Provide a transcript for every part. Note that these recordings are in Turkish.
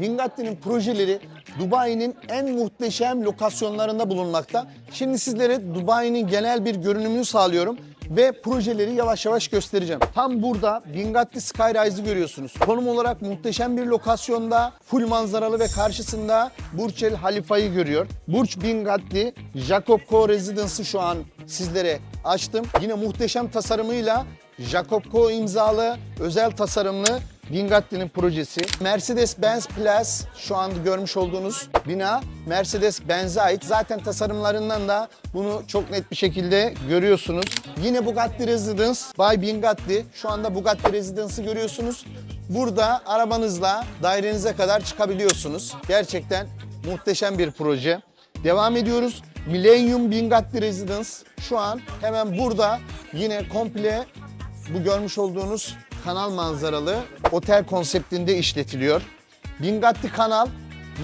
Bingatti'nin projeleri Dubai'nin en muhteşem lokasyonlarında bulunmakta. Şimdi sizlere Dubai'nin genel bir görünümünü sağlıyorum ve projeleri yavaş yavaş göstereceğim. Tam burada Bingatti Skyrise'ı görüyorsunuz. Konum olarak muhteşem bir lokasyonda, full manzaralı ve karşısında Burç El Halifa'yı görüyor. Burç Bingatti, Jacob Co Residence'ı şu an sizlere açtım. Yine muhteşem tasarımıyla Jacob Co imzalı, özel tasarımlı Bingatti'nin projesi. Mercedes-Benz Plus şu anda görmüş olduğunuz bina Mercedes-Benz'e ait. Zaten tasarımlarından da bunu çok net bir şekilde görüyorsunuz. Yine Bugatti Residence by Bingatti. Şu anda Bugatti Residence'ı görüyorsunuz. Burada arabanızla dairenize kadar çıkabiliyorsunuz. Gerçekten muhteşem bir proje. Devam ediyoruz. Millennium Bingatti Residence şu an hemen burada yine komple bu görmüş olduğunuz kanal manzaralı otel konseptinde işletiliyor. Bingatti Kanal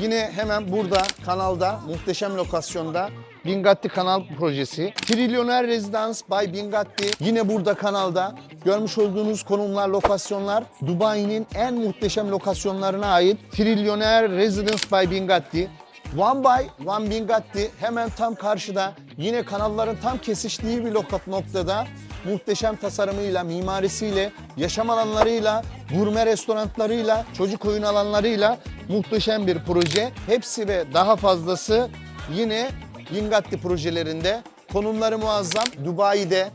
yine hemen burada kanalda muhteşem lokasyonda Bingatti Kanal projesi. Trilyoner Residence by Bingatti yine burada kanalda. Görmüş olduğunuz konumlar, lokasyonlar Dubai'nin en muhteşem lokasyonlarına ait Trilyoner Residence by Bingatti. One by One Bingatti hemen tam karşıda yine kanalların tam kesiştiği bir lokat noktada muhteşem tasarımıyla, mimarisiyle, yaşam alanlarıyla, gurme restoranlarıyla, çocuk oyun alanlarıyla muhteşem bir proje. Hepsi ve daha fazlası yine Bingatti projelerinde. Konumları muazzam. Dubai'de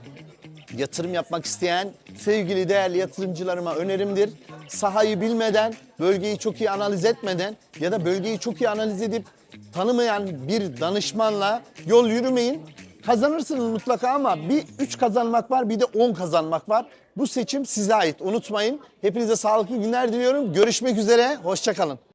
yatırım yapmak isteyen sevgili değerli yatırımcılarıma önerimdir. Sahayı bilmeden, bölgeyi çok iyi analiz etmeden ya da bölgeyi çok iyi analiz edip tanımayan bir danışmanla yol yürümeyin. Kazanırsınız mutlaka ama bir 3 kazanmak var bir de 10 kazanmak var. Bu seçim size ait unutmayın. Hepinize sağlıklı günler diliyorum. Görüşmek üzere, hoşçakalın.